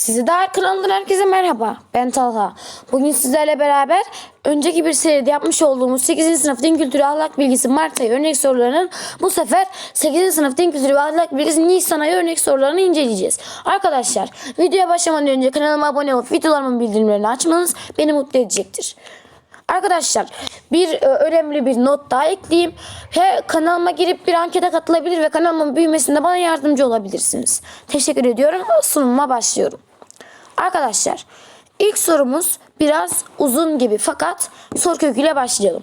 Sizi daha kanalından herkese merhaba. Ben Talha. Bugün sizlerle beraber önceki bir seride yapmış olduğumuz 8. sınıf din kültürü ahlak bilgisi Mart ayı örnek sorularının bu sefer 8. sınıf din kültürü ve ahlak bilgisi Nisan ayı örnek sorularını inceleyeceğiz. Arkadaşlar videoya başlamadan önce kanalıma abone olup videolarımın bildirimlerini açmanız beni mutlu edecektir. Arkadaşlar bir e, önemli bir not daha ekleyeyim. He, kanalıma girip bir ankete katılabilir ve kanalımın büyümesinde bana yardımcı olabilirsiniz. Teşekkür ediyorum. Sunumuma başlıyorum. Arkadaşlar ilk sorumuz biraz uzun gibi fakat soru köküyle başlayalım.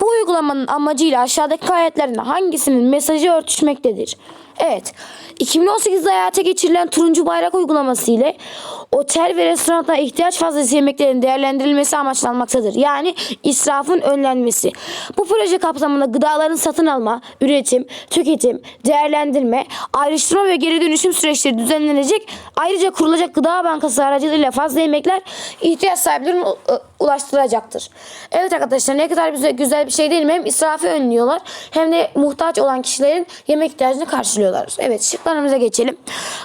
Bu uygulamanın amacıyla aşağıdaki ayetlerin hangisinin mesajı örtüşmektedir? Evet. 2018'de hayata geçirilen turuncu bayrak uygulaması ile otel ve restoranlara ihtiyaç fazlası yemeklerin değerlendirilmesi amaçlanmaktadır. Yani israfın önlenmesi. Bu proje kapsamında gıdaların satın alma, üretim, tüketim, değerlendirme, ayrıştırma ve geri dönüşüm süreçleri düzenlenecek. Ayrıca kurulacak gıda bankası aracılığıyla fazla yemekler ihtiyaç sahiplerine Kadın ulaştıracaktır. Evet arkadaşlar ne kadar güzel, güzel bir şey değil mi? Hem israfı önlüyorlar hem de muhtaç olan kişilerin yemek ihtiyacını karşılıyorlar. Evet şıklarımıza geçelim.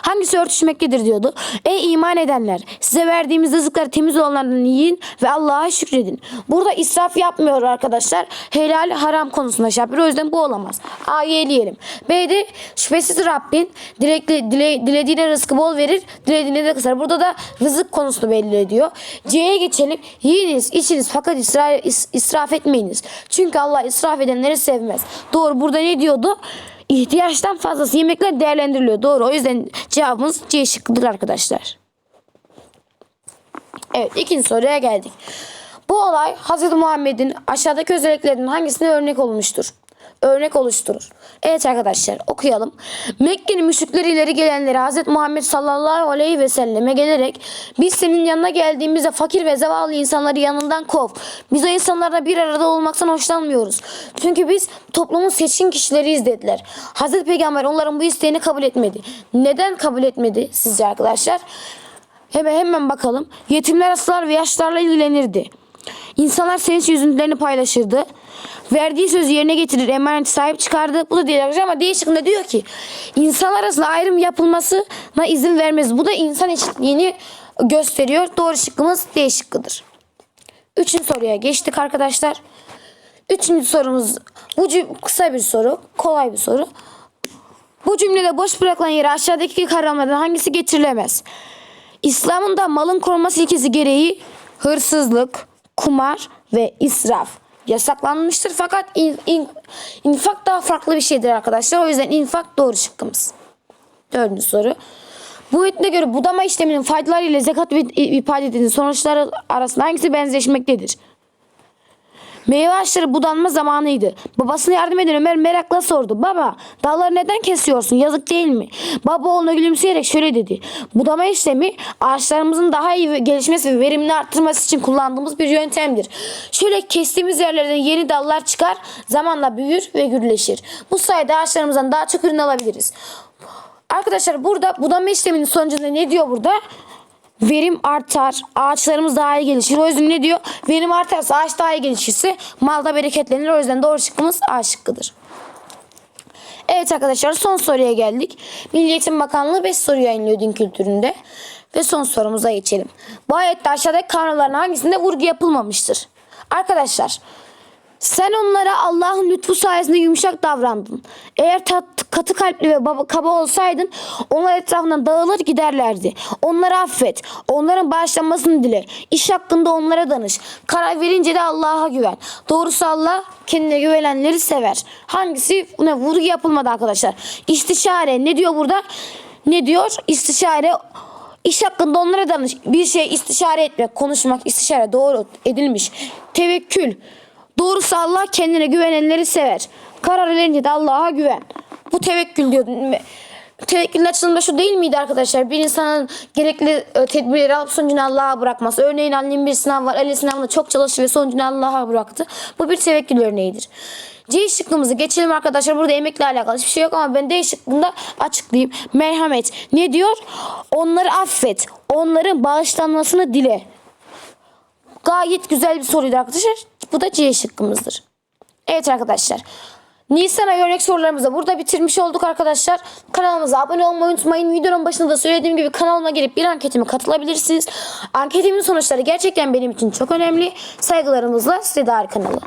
Hangisi örtüşmektedir diyordu. Ey iman edenler size verdiğimiz rızıkları temiz olanlardan yiyin ve Allah'a şükredin. Burada israf yapmıyor arkadaşlar. Helal haram konusunda şey yapıyor. O yüzden bu olamaz. A'yı eleyelim. B'de şüphesiz Rabbin dilekli, dile, dilediğine rızkı bol verir, dilediğine de kısar. Burada da rızık konusunu belli ediyor. C'ye geçelim. Yiyiniz, içiniz fakat isra, is- israf etmeyiniz. Çünkü Allah israf edenleri sevmez. Doğru burada ne diyordu? İhtiyaçtan fazlası yemekler değerlendiriliyor. Doğru. O yüzden cevabımız C şıkkıdır arkadaşlar. Evet ikinci soruya geldik. Bu olay Hz. Muhammed'in aşağıdaki özelliklerinin hangisine örnek olmuştur? Örnek oluşturur. Evet arkadaşlar okuyalım. Mekke'nin müşrikleri ileri gelenleri Hz. Muhammed sallallahu aleyhi ve selleme gelerek biz senin yanına geldiğimizde fakir ve zavallı insanları yanından kov. Biz o insanlarla bir arada olmaktan hoşlanmıyoruz. Çünkü biz toplumun seçkin kişileriyiz dediler. Hz. Peygamber onların bu isteğini kabul etmedi. Neden kabul etmedi sizce arkadaşlar? Hemen hemen bakalım. Yetimler, hastalar ve yaşlılarla ilgilenirdi. İnsanlar sevinç üzüntülerini paylaşırdı. Verdiği sözü yerine getirir, emaneti sahip çıkardı. Bu da arkadaşlar ama değişikinde diyor ki insanlar arasında ayrım yapılmasına izin vermez. Bu da insan eşitliğini gösteriyor. Doğru şıkkımız D şıkkıdır. Üçüncü soruya geçtik arkadaşlar. Üçüncü sorumuz bu kısa bir soru, kolay bir soru. Bu cümlede boş bırakılan yere aşağıdaki kavramlardan hangisi getirilemez? İslam'ın da malın korunması ilkesi gereği hırsızlık, kumar ve israf yasaklanmıştır. Fakat in- in- infak daha farklı bir şeydir arkadaşlar. O yüzden infak doğru şıkkımız. Dördüncü soru. Bu metne göre budama işleminin faydaları ile zekat ve ibadetinin sonuçları arasında hangisi benzeşmektedir? Meyve ağaçları budanma zamanıydı. Babasına yardım eden Ömer merakla sordu. Baba dalları neden kesiyorsun yazık değil mi? Baba oğluna gülümseyerek şöyle dedi. Budama işlemi ağaçlarımızın daha iyi gelişmesi ve verimini arttırması için kullandığımız bir yöntemdir. Şöyle kestiğimiz yerlerden yeni dallar çıkar zamanla büyür ve gürleşir. Bu sayede ağaçlarımızdan daha çok ürün alabiliriz. Arkadaşlar burada budama işleminin sonucunda ne diyor burada? Verim artar, ağaçlarımız daha iyi gelişir. O yüzden ne diyor? Verim artarsa ağaç daha iyi gelişirse mal da bereketlenir. O yüzden doğru şıkkımız A şıkkıdır. Evet arkadaşlar son soruya geldik. Milli Eğitim Bakanlığı 5 soru yayınlıyor din kültüründe. Ve son sorumuza geçelim. Bu ayette aşağıdaki kavramların hangisinde vurgu yapılmamıştır? Arkadaşlar sen onlara Allah'ın lütfu sayesinde yumuşak davrandın. Eğer tat, katı kalpli ve baba, kaba olsaydın onlar etrafından dağılır giderlerdi. Onları affet. Onların bağışlanmasını dile. İş hakkında onlara danış. Karar verince de Allah'a güven. Doğrusu Allah kendine güvenenleri sever. Hangisi ne vurgu yapılmadı arkadaşlar. İstişare ne diyor burada? Ne diyor? İstişare İş hakkında onlara danış. Bir şey istişare etmek, konuşmak, istişare doğru edilmiş. Tevekkül. Doğrusu Allah kendine güvenenleri sever. Karar verince de Allah'a güven. Bu tevekkül diyor. Tevekkülün açılımda şu değil miydi arkadaşlar? Bir insanın gerekli e, tedbirleri alıp sonucunu Allah'a bırakması. Örneğin annemin bir sınav var. Ali sınavında çok çalıştı ve sonucunu Allah'a bıraktı. Bu bir tevekkül örneğidir. C şıkkımızı geçelim arkadaşlar. Burada emekle alakalı hiçbir şey yok ama ben D şıkkında açıklayayım. Merhamet. Ne diyor? Onları affet. Onların bağışlanmasını dile. Gayet güzel bir soruydu arkadaşlar. Bu da C şıkkımızdır. Evet arkadaşlar. Nisan ayı örnek sorularımızı burada bitirmiş olduk arkadaşlar. Kanalımıza abone olmayı unutmayın. Videonun başında da söylediğim gibi kanalıma gelip bir anketime katılabilirsiniz. Anketimin sonuçları gerçekten benim için çok önemli. Saygılarımızla Sedar kanalı.